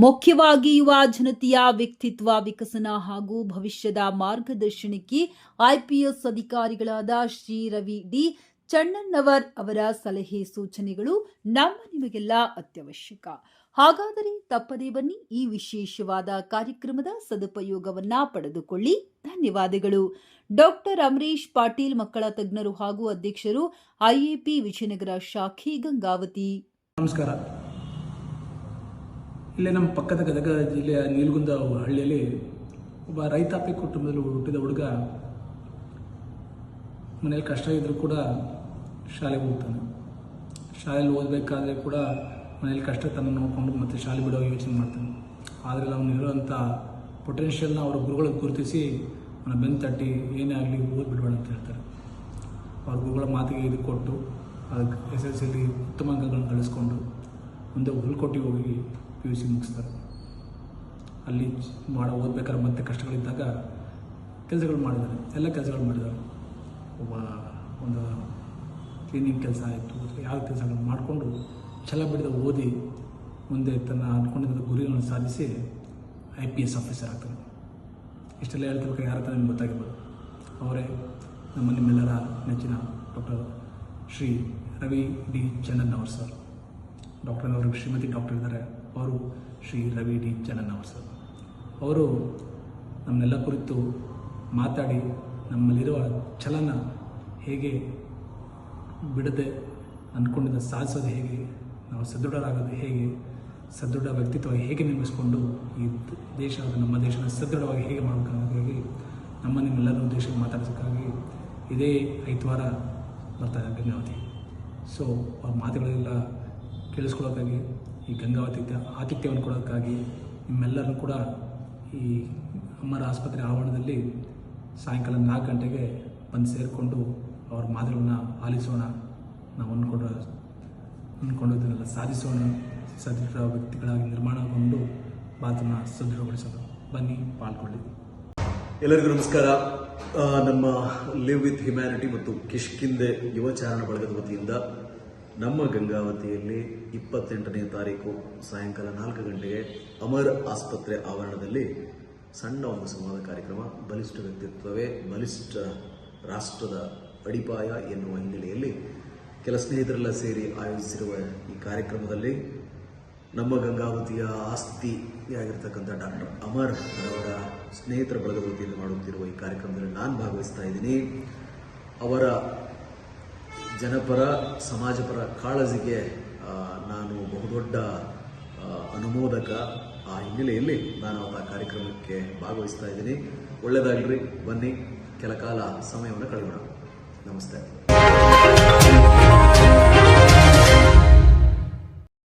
ಮುಖ್ಯವಾಗಿ ಯುವ ಜನತೆಯ ವ್ಯಕ್ತಿತ್ವ ವಿಕಸನ ಹಾಗೂ ಭವಿಷ್ಯದ ಮಾರ್ಗದರ್ಶನಕ್ಕೆ ಐಪಿಎಸ್ ಅಧಿಕಾರಿಗಳಾದ ಶ್ರೀ ರವಿ ಡಿ ಚಣ್ಣಣ್ಣವರ್ ಅವರ ಸಲಹೆ ಸೂಚನೆಗಳು ನಮ್ಮ ನಿಮಗೆಲ್ಲ ಅತ್ಯವಶ್ಯಕ. ಹಾಗಾದರೆ ತಪ್ಪದೇ ಬನ್ನಿ, ಈ ವಿಶೇಷವಾದ ಕಾರ್ಯಕ್ರಮದ ಸದುಪಯೋಗವನ್ನ ಪಡೆದುಕೊಳ್ಳಿ. ಧನ್ಯವಾದಗಳು. ಡಾಕ್ಟರ್ ಅಮರೀಶ್ ಪಾಟೀಲ್ ಮಕ್ಕಳ ತಜ್ಞರು ಹಾಗೂ ಅಧ್ಯಕ್ಷರು ಐಎಪಿ ವಿಜಯನಗರ ಶಾಖೆ ಗಂಗಾವತಿ. ನಮಸ್ಕಾರ. ಇಲ್ಲೇ ನಮ್ಮ ಪಕ್ಕದ ಗದಗ ಜಿಲ್ಲೆಯ ನೀಲ್ಗುಂದ ಹಳ್ಳಿಯಲ್ಲಿ ಒಬ್ಬ ರೈತಾಪಿ ಕುಟುಂಬದಲ್ಲಿ ಹುಟ್ಟಿದ ಹುಡುಗ. ಮನೇಲಿ ಕಷ್ಟ ಇದ್ದರೂ ಕೂಡ ಶಾಲೆಗೆ ಹೋಗ್ತಾನೆ. ಶಾಲೆಯಲ್ಲಿ ಓದಬೇಕಾದ್ರೆ ಕೂಡ ಮನೇಲಿ ಕಷ್ಟ ತನ್ನ ನೋಡಿಕೊಂಡು ಮತ್ತೆ ಶಾಲೆ ಬಿಡೋ ಯೋಚನೆ ಮಾಡ್ತಾನೆ. ಆದರೆ ಅವನು ಇರೋವಂಥ ಪೊಟೆನ್ಷಿಯಲ್ನ ಅವರ ಗುರುಗಳಿಗೆ ಗುರುತಿಸಿ ಅವನ ಬೆನ್ನು ತಟ್ಟಿ ಏನೇ ಆಗಲಿ ಓದ್ಬಿಡ್ಬೇಡ ಅಂತ ಹೇಳ್ತಾರೆ. ಅವ್ರ ಗುರುಗಳ ಮಾತಿಗೆ ಇದು ಕೊಟ್ಟು ಅದಕ್ಕೆ ಎಸ್ ಎಲ್ ಸಿಲಿ ಉತ್ತಮ ಅಂಕಗಳನ್ನು ಗಳಿಸ್ಕೊಂಡು ಮುಂದೆ ಹುಲ್ಕೋಟಿಗೆ ಹೋಗಿ ಪಿ ಯು ಸಿ ಮುಗಿಸ್ತಾರೆ. ಅಲ್ಲಿ ಮಾಡೋ ಓದ್ಬೇಕಾದ್ರೆ ಮತ್ತೆ ಕಷ್ಟಗಳಿದ್ದಾಗ ಕೆಲಸಗಳು ಮಾಡಿದ್ದಾರೆ. ಎಲ್ಲ ಕೆಲಸಗಳು ಮಾಡಿದ್ದಾರೆ. ಒಬ್ಬ ಒಂದು ಕ್ಲೀನಿಂಗ್ ಕೆಲಸ ಆಯಿತು. ಯಾವ ಕೆಲಸಗಳನ್ನು ಮಾಡಿಕೊಂಡು ಛಲ ಬಿಡದ ಓದಿ ಮುಂದೆ ತನ್ನ ಅಂದ್ಕೊಂಡಿದ್ದ ಗುರಿಗಳನ್ನು ಸಾಧಿಸಿ ಐ ಪಿ ಎಸ್ ಆಫೀಸರ್ ಆಗ್ತಾನೆ. ಇಷ್ಟೆಲ್ಲ ಹೇಳ್ತಿರ್ಬೇಕಾದ್ರೆ ಯಾರ ಹತ್ರ ನಿಮ್ಗೆ ಗೊತ್ತಾಗಿರ್ಬೋದು. ಅವರೇ ನಮ್ಮ ನಿಮ್ಮೆಲ್ಲರ ನೆಚ್ಚಿನ ಡಾಕ್ಟರ್ ಶ್ರೀ ರವಿ ಡಿ ಚಂದನ್ ಅವರು ಸರ್. ಡಾಕ್ಟರ್ ಅವರು ಶ್ರೀಮತಿ ಡಾಕ್ಟರ್ ಇದ್ದಾರೆ. ಅವರು ಶ್ರೀ ರವಿ ಡಿ ಚಂದನ್ ಅವರು ಸರ್. ಅವರು ನಮ್ಮನ್ನೆಲ್ಲ ಕುರಿತು ಮಾತಾಡಿ ನಮ್ಮಲ್ಲಿರುವ ಛಲನ ಹೇಗೆ ಬಿಡದೆ ಅಂದ್ಕೊಂಡಿದ್ದ ಸಾಧಿಸೋದು ಹೇಗೆ, ನಾವು ಸದೃಢರಾಗೋದು ಹೇಗೆ, ಸದೃಢ ವ್ಯಕ್ತಿತ್ವ ಹೇಗೆ ನಿರ್ಮಿಸಿಕೊಂಡು ಈ ದೇಶ ನಮ್ಮ ದೇಶನ ಸದೃಢವಾಗಿ ಹೇಗೆ ಮಾಡಬೇಕಾಗಿ ನಮ್ಮ ನಿಮ್ಮೆಲ್ಲರ ಉದ್ದೇಶಕ್ಕೆ ಮಾತಾಡೋದಕ್ಕಾಗಿ ಇದೇ ಐತವಾರ ಬರ್ತಾ ಇದೆ ಗಂಗಾವತಿ ಸೊ ಅವ್ರ ಮಾತುಗಳೆಲ್ಲ ಕೇಳಿಸ್ಕೊಳ್ಳೋಕ್ಕಾಗಿ ಈ ಗಂಗಾವತಿ ಆತಿಥ್ಯವನ್ನು ಕೊಡೋಕ್ಕಾಗಿ ನಿಮ್ಮೆಲ್ಲರನ್ನು ಕೂಡ ಈ ಅಮ್ಮರ ಆಸ್ಪತ್ರೆ ಆವರಣದಲ್ಲಿ ಸಾಯಂಕಾಲ ನಾಲ್ಕು ಗಂಟೆಗೆ ಬಂದು ಸೇರಿಕೊಂಡು ಅವ್ರ ಮಾತುಗಳನ್ನ ಆಲಿಸೋಣ. ನಾವು ಅಂದ್ಕೊಂಡ ಅಂದ್ಕೊಂಡಿದ್ದನ್ನೆಲ್ಲ ಸಾಧಿಸೋಣ. ಸದೃಢ ವ್ಯಕ್ತಿಗಳಾಗಿ ನಿರ್ಮಾಣಗೊಂಡು ಮಾತನ್ನು ಸದೃಢಗೊಳಿಸೋಣ. ಬನ್ನಿ, ಪಾಲ್ಗೊಳ್ಳಿ. ಎಲ್ಲರಿಗೂ ನಮಸ್ಕಾರ. ನಮ್ಮ ಲಿವ್ ವಿತ್ ಹ್ಯುಮ್ಯಾನಿಟಿ ಮತ್ತು ಕಿಷ್ಕಿಂದೆ ಯುವಚಾರಣ ಬಳಗದ ವತಿಯಿಂದ ನಮ್ಮ ಗಂಗಾವತಿಯಲ್ಲಿ ಇಪ್ಪತ್ತೆಂಟನೇ ತಾರೀಕು ಸಾಯಂಕಾಲ ನಾಲ್ಕು ಗಂಟೆಗೆ ಅಮರ್ ಆಸ್ಪತ್ರೆ ಆವರಣದಲ್ಲಿ ಸಣ್ಣ ಒಂದು ಸಂವಾದ ಕಾರ್ಯಕ್ರಮ, ಬಲಿಷ್ಠ ವ್ಯಕ್ತಿತ್ವವೇ ಬಲಿಷ್ಠ ರಾಷ್ಟ್ರದ ಅಡಿಪಾಯ ಎನ್ನುವ ಹಿನ್ನೆಲೆಯಲ್ಲಿ ಕೆಲ ಸ್ನೇಹಿತರೆಲ್ಲ ಸೇರಿ ಆಯೋಜಿಸಿರುವ ಈ ಕಾರ್ಯಕ್ರಮದಲ್ಲಿ ನಮ್ಮ ಗಂಗಾವತಿಯ ಆಸ್ತಿಯಾಗಿರ್ತಕ್ಕಂಥ ಡಾಕ್ಟರ್ ಅಮರ್ ಅವರ ಸ್ನೇಹಿತರ ವತಿಯಿಂದ ಮಾಡುತ್ತಿರುವ ಈ ಕಾರ್ಯಕ್ರಮದಲ್ಲಿ ನಾನು ಭಾಗವಹಿಸ್ತಾ ಇದ್ದೀನಿ. ಅವರ ಜನಪರ, ಸಮಾಜಪರ ಕಾಳಜಿಗೆ ನಾನು ಬಹುದೊಡ್ಡ ಅನುಮೋದಕ. ಆ ಹಿನ್ನೆಲೆಯಲ್ಲಿ ನಾನು ಆ ಕಾರ್ಯಕ್ರಮಕ್ಕೆ ಭಾಗವಹಿಸ್ತಾ ಇದ್ದೀನಿ. ಒಳ್ಳೆಯದಾಗಲಿ ಬನ್ನಿ. ಕೆಲ ಕಾಲ ಸಮಯವನ್ನು ಕಳೆಯೋಣ ನಮಸ್ತೆ.